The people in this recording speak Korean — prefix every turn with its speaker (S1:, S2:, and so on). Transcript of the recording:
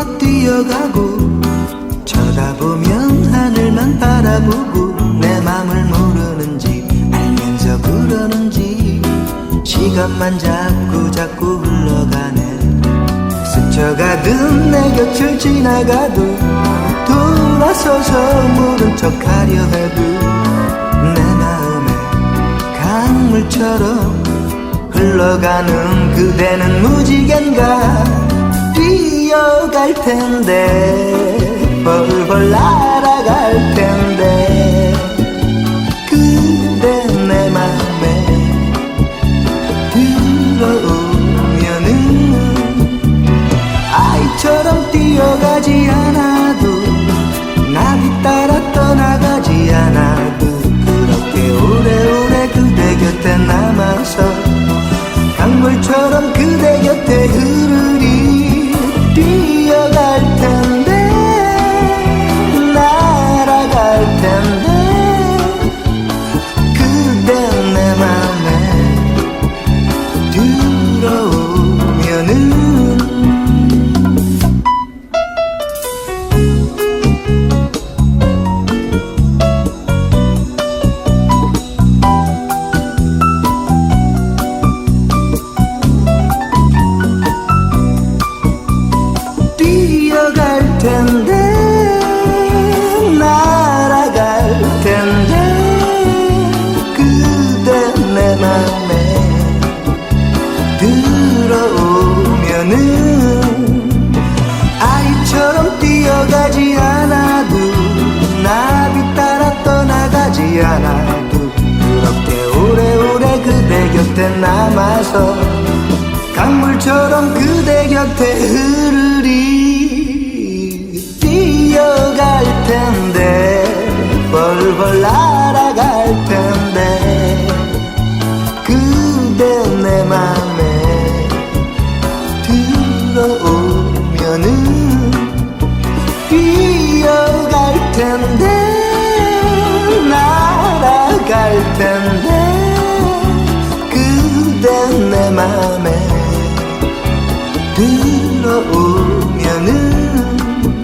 S1: 막 뛰어가고 쳐다보면 하늘만 바라보고 내 맘을 모르는지 알면서 그러는지 시간만 자꾸 자꾸 흘러가네. 스쳐가든 내 곁을 지나가도 돌아서서 모른 척하려 해도 내 마음에 강물처럼 흘러가는 그대는 무지갠가? 뛰어갈 텐데 벌벌 날아갈 텐데. 그대 내 맘에 들어오면은 아이처럼 뛰어가지 않아도 나비 따라 떠나가지 않아도 그렇게 오래오래 그대 곁에 남아서 강물처럼 그대 곁에 흐르 지 않아 부끄럽게 오래오래 그대 곁에 남아서 강물처럼 그대 곁에 흐르리 뛰어갈 텐데 벌벌 날아갈 텐데 그대 내 맘에 들어오면은 뛰어갈 텐데. yanım